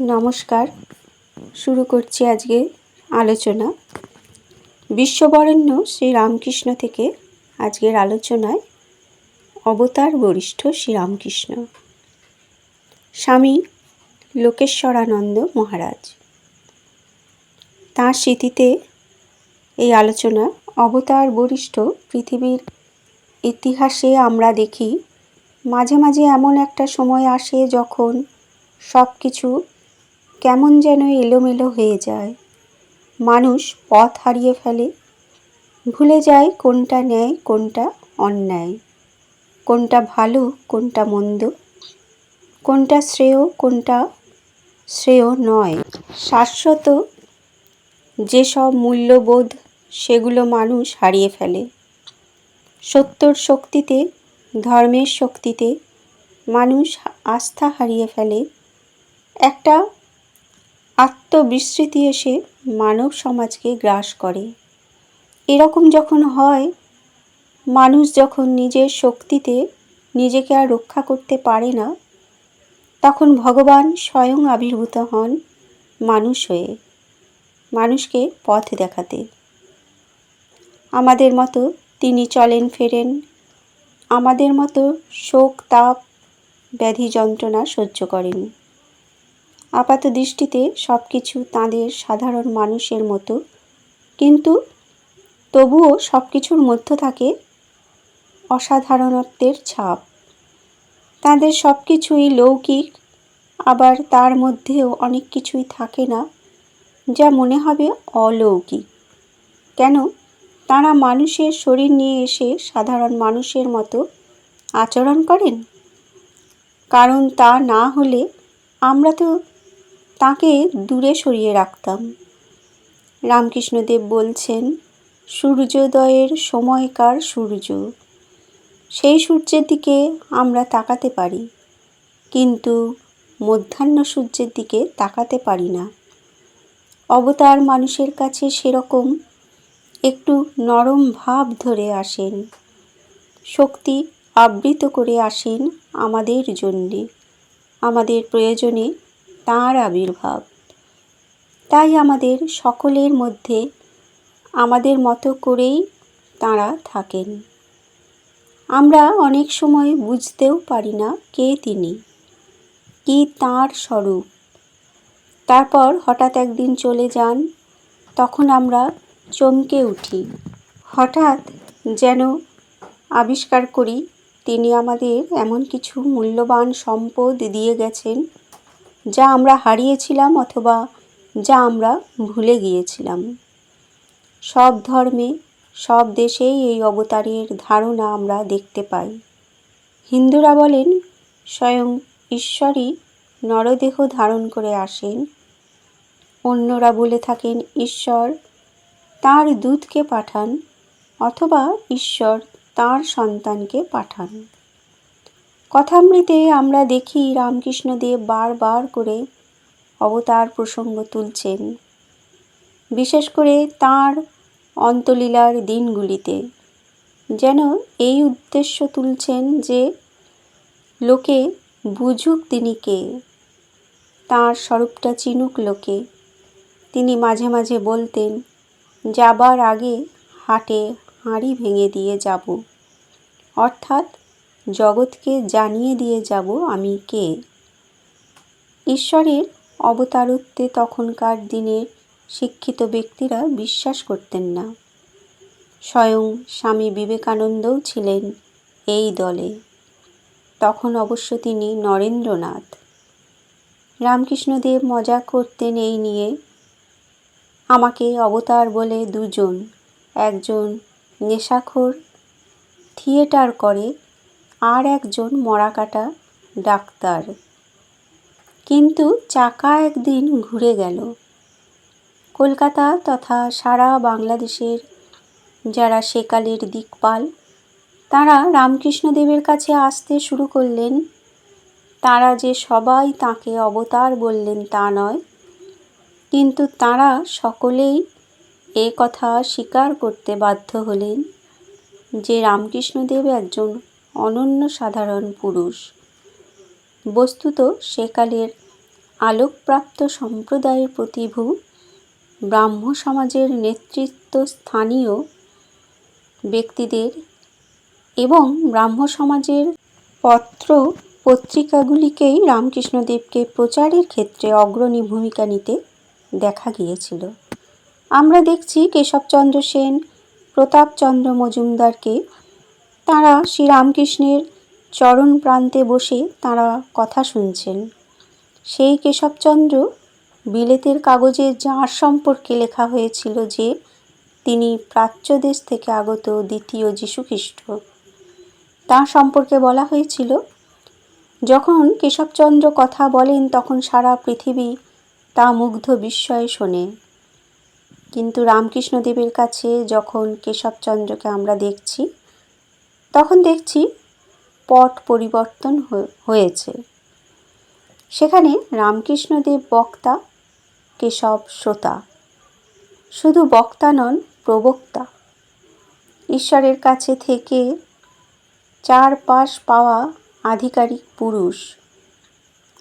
নমস্কার। শুরু করছি আজকে আলোচনা। বিশ্ববরেণ্য শ্রী রামকৃষ্ণ থেকে আজকের আলোচনায় অবতার বরিষ্ঠ শ্রীরামকৃষ্ণ। স্বামী লোকেশ্বরানন্দ মহারাজ। তাঁর স্মৃতিতে এই আলোচনা অবতার বরিষ্ঠ পৃথিবীর ইতিহাসে আমরা দেখি, মাঝে মাঝে এমন একটা সময় আসে যখন সব কিছু কেমন যেন এলোমেলো হয়ে যায়। মানুষ পথ হারিয়ে ফেলে। ভুলে যায় কোনটা ন্যায়, কোনটা অন্যায়। কোনটা ভালো, কোনটা মন্দ। কোনটা শ্রেয় কোনটা শ্রেয় নয়। শাশ্বত যেসব মূল্যবোধ, সেগুলো মানুষ হারিয়ে ফেলে। সত্যর শক্তিতে, ধর্মের শক্তিতে মানুষ আস্থা হারিয়ে ফেলে। একটা আত্মবিস্মৃতি এসে মানব সমাজকে গ্রাস করে। এরকম যখন হয়, মানুষ যখন নিজের শক্তিতে নিজেকে আর রক্ষা করতে পারে না, তখন ভগবান স্বয়ং আবির্ভূত হন মানুষ হয়ে, মানুষকে পথ দেখাতে। আমাদের মতো তিনি চলেন ফেরেন, আমাদের মতো শোক, তাপ, ব্যাধি যন্ত্রণা সহ্য করেন। আপাত দৃষ্টিতে সব কিছু তাঁদের সাধারণ মানুষের মতো। কিন্তু তবুও সব কিছুর মধ্য থাকে অসাধারণত্বের ছাপ। তাদের সব কিছুই লৌকিক, আবার তার মধ্যেও অনেক কিছুই থাকে না যা মনে হবে অলৌকিক। কেন? তারা মানুষের শরীর নিয়ে এসে সাধারণ মানুষের মতো আচরণ করেন? কারণ তা না হলে আমরা তো তাকে দূরে সরিয়ে রাখতাম। রামকৃষ্ণদেব বলছেন, সূর্যোদয়ের সময়কার সূর্য? সেই সূর্যের দিকে আমরা তাকাতে পারি, কিন্তু মধ্যাহ্ন সূর্যের দিকে তাকাতে পারি না। অবতার মানুষের কাছে সেরকম একটু নরম ভাব ধরে আসেন, শক্তি আবৃত করে আসেন আমাদের জন্যে, আমাদের প্রয়োজনে তাঁর আবির্ভাব। তাই আমাদের সকলের মধ্যে আমাদের মতো করেই তাঁরা থাকেন। আমরা অনেক সময় বুঝতেও পারি না কে তিনি, কি তাঁর স্বরূপ। তারপর হঠাৎ একদিন চলে যান, তখন আমরা চমকে উঠি। হঠাৎ যেন আবিষ্কার করি, তিনি আমাদের এমন কিছু মূল্যবান সম্পদ দিয়ে গেছেন যা আমরা হারিয়েছিলাম অথবা যা আমরা ভুলে গিয়েছিলাম। সব ধর্মে, সব দেশেই এই অবতারের ধারণা আমরা দেখতে পাই। হিন্দুরা বলেন, স্বয়ং ঈশ্বরই নরদেহ ধারণ করে আসেন। অন্যরা বলে থাকেন, ঈশ্বর তার দূতকে পাঠান অথবা ঈশ্বর তার সন্তানকে পাঠান। কথামৃতে আমরা দেখি রামকৃষ্ণ রামকৃষ্ণদেব বারবার করে অবতার প্রসঙ্গ তুলছেন, বিশেষ করে তার অন্তলীলার দিনগুলিতে। যেন এই উদ্দেশ্য তুলছেন যে লোকে বুঝুক তিনি কে, তাঁর স্বরূপটা চিনুক লোকে। তিনি মাঝে মাঝে বলতেন, যাবার আগে হাটে হাঁড়ি ভেঙে দিয়ে যাব। অর্থাৎ জগৎকে জানিয়ে দিয়ে যাব আমি কে? ঈশ্বরের অবতারত্বে তখনকার দিনের শিক্ষিত ব্যক্তিরা বিশ্বাস করতেন না। স্বয়ং স্বামী বিবেকানন্দও ছিলেন এই দলে। তখন অবশ্য তিনি নরেন্দ্রনাথ। রামকৃষ্ণদেব মজা করতেন এই নিয়ে, আমাকে অবতার বলে দুজন, একজন নেশাখোর, থিয়েটার করে আর একজন মরাকাটা ডাক্তার। কিন্তু চাকা একদিন ঘুরে গেল। কলকাতা তথা সারা বাংলাদেশের যারা সেকালের দিকপাল, তারা রামকৃষ্ণদেবের কাছে আসতে শুরু করলেন। তারা যে সবাই তাকে অবতার বললেন তা নয়, কিন্তু তারা সকলেই এ কথা স্বীকার করতে বাধ্য হলেন যে রামকৃষ্ণদেব একজন অনন্য সাধারণ পুরুষ। বস্তুত সেকালের আলোকপ্রাপ্ত সম্প্রদায়ের প্রতিভু ব্রাহ্ম সমাজের নেতৃত্ব স্থানীয় ব্যক্তিদের এবং ব্রাহ্ম সমাজের পত্র পত্রিকাগুলিকেই রামকৃষ্ণদেবকে প্রচারের ক্ষেত্রে অগ্রণী ভূমিকা নিতে দেখা গিয়েছিল। আমরা দেখছি কেশবচন্দ্র সেন, প্রতাপচন্দ্র মজুমদারকে তারা শ্রীরামকৃষ্ণের চরণ প্রান্তে বসে তারা কথা শুনছেন। সেই কেশবচন্দ্র বিলেতের কাগজে যাঁর সম্পর্কে লেখা হয়েছিল যে, তিনি প্রাচ্য দেশ থেকে আগত দ্বিতীয় যীশুখ্রিস্ট। তাঁর সম্পর্কে বলা হয়েছিল, যখন কেশবচন্দ্র কথা বলেন তখন সারা পৃথিবী তা মুগ্ধ বিস্ময়ে শোনে। কিন্তু রামকৃষ্ণদেবের কাছে যখন কেশবচন্দ্রকে আমরা দেখছি তখন দেখছি পট পরিবর্তন হয়েছে। সেখানে রামকৃষ্ণদেব বক্তা, কেশব শ্রোতা। শুধু বক্তা নন, প্রবক্তা। ঈশ্বরের কাছে থেকে চার পাশ পাওয়া আধিকারিক পুরুষ।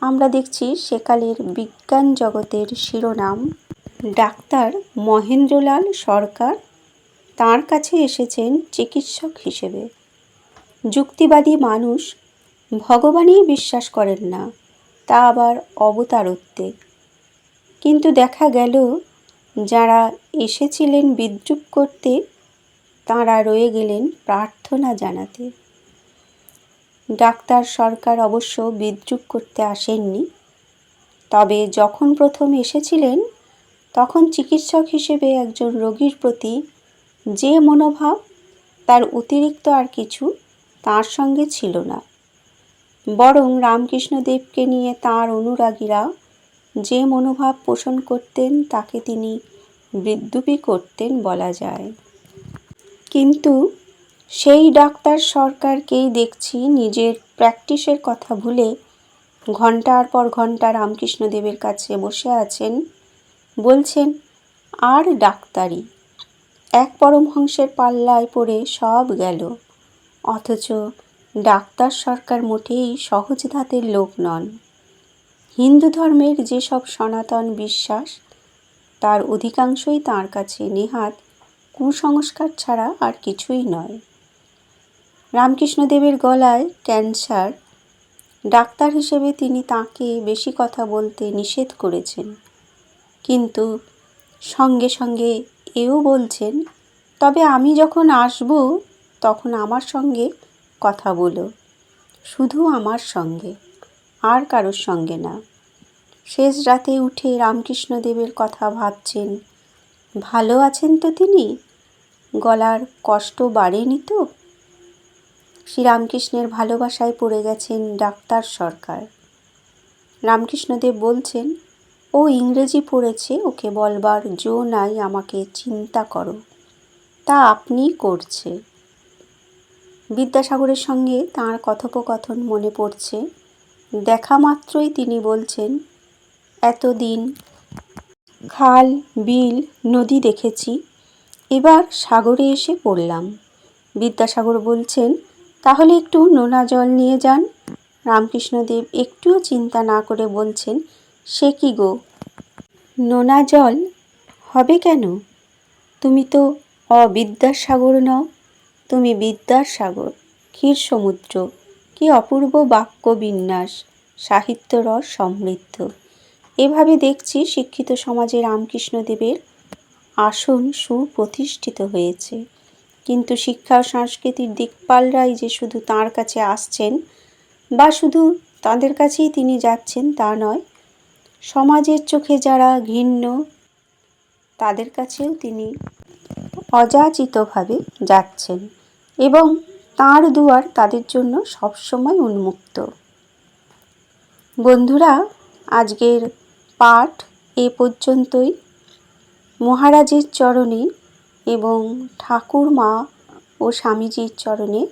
আমরা দেখছি সেকালের বিজ্ঞান জগতের শিরোনাম, ডাক্তার মহেন্দ্রলাল সরকার। তার কাছে এসেছেন চিকিৎসক হিসেবে। যুক্তিবাদী মানুষ ভগবানই বিশ্বাস করেন না, তা আবার অবতারত্বে। কিন্তু দেখা গেল, যারা এসেছিলেন বিদ্রুপ করতে, তাঁরা রয়ে গেলেন প্রার্থনা জানাতে। ডাক্তার সরকার অবশ্য বিদ্রুপ করতে আসেননি। তবে যখন প্রথম এসেছিলেন, তখন চিকিৎসক হিসেবে একজন রোগীর প্রতি যে মনোভাব, তার অতিরিক্ত আর কিছু তার সঙ্গে ছিল না। বরং রামকৃষ্ণদেবকে নিয়ে তার অনুরাগীরা যে মনোভাব পোষণ করতেন তাকে তিনি বিদ্যুপী করতেন বলা যায়। কিন্তু সেই ডাক্তার সরকারকেই দেখছি নিজের প্র্যাকটিসের কথা ভুলে ঘণ্টার পর ঘণ্টা রামকৃষ্ণদেবের কাছে বসে আছেন, বলছেন, আর ডাক্তারি? এক পরমহংসের পাল্লায় পড়ে সব গেল। অথচ ডাক্তার সরকার মোটেই সহজ ধাতের লোক নন। হিন্দু ধর্মের যেসব সনাতন বিশ্বাস, তার অধিকাংশই তার কাছে নেহাত কুসংস্কার ছাড়া আর কিছুই নয়। রামকৃষ্ণদেবের গলায় ক্যান্সার, ডাক্তার হিসেবে তিনি তাকে বেশি কথা বলতে নিষেধ করেছেন। কিন্তু সঙ্গে সঙ্গে এও বলছেন, তবে আমি যখন আসব তখন আমার সঙ্গে কথা বলো। শুধু আমার সঙ্গে, আর কারোর সঙ্গে না। শেষ রাতে উঠে রামকৃষ্ণদেবের কথা ভাবছেন, ভালো আছেন তো তিনি? গলার কষ্ট বাড়েনি তো? শ্রীরামকৃষ্ণের ভালোবাসায় পড়ে গেছেন ডাক্তার সরকার। রামকৃষ্ণদেব বলছেন, ও ইংরেজি পড়েছে, ওকে বলবার জো নাই, আমাকে চিন্তা করো। তা আপনি করছে। বিদ্যাসাগরের সঙ্গে তাঁর কথোপকথন মনে পড়ছে। দেখা মাত্রই তিনি বলছেন, এতদিন খাল, বিল, নদী দেখেছি, এবার সাগরে এসে পড়লাম। বিদ্যাসাগর বলছেন, তাহলে একটু নোনা জল নিয়ে যান। রামকৃষ্ণদেব একটুও চিন্তা না করে বলছেন, সে কি গো? নোনা জল হবে কেন? তুমি তো অবিদ্যাসাগর নও। তুমি বিদ্যার সাগর, ক্ষীর সমুদ্র, কি অপূর্ব বাক্য বিন্যাস সাহিত্য রস সমৃদ্ধ। এভাবে দেখছি শিক্ষিত সমাজে রামকৃষ্ণদেবের আসন সুপ্রতিষ্ঠিত হয়েছে। কিন্তু শিক্ষা ও সংস্কৃতির দিকপালরাই যে শুধু তাঁর কাছে আসছেন বা শুধু তাদের কাছেই তিনি যাচ্ছেন তা নয়, সমাজের চোখে যারা ঘৃণ্য, তাদের কাছেও তিনি অযাচিতভাবে যাচ্ছেন। এবং তাঁর দুয়ার তাদের জন্য সবসময় উন্মুক্ত। বন্ধুরা, আজকের পাঠ এ পর্যন্তই। মহারাজের চরণে এবং ঠাকুর মা ও স্বামীজির চরণে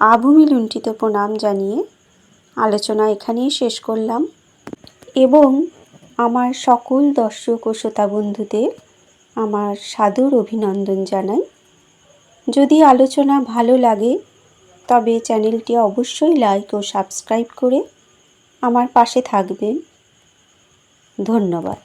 আভূমি লুণ্ঠিত প্রণাম জানিয়ে আলোচনা এখানেই শেষ করলাম। এবং আমার সকল দর্শক ও শ্রোতা বন্ধুদের আমার সাদর অভিনন্দন জানাই। যদি আলোচনা ভালো লাগে, তবে চ্যানেলটি অবশ্যই লাইক ও সাবস্ক্রাইব করে আমার পাশে থাকবেন। ধন্যবাদ।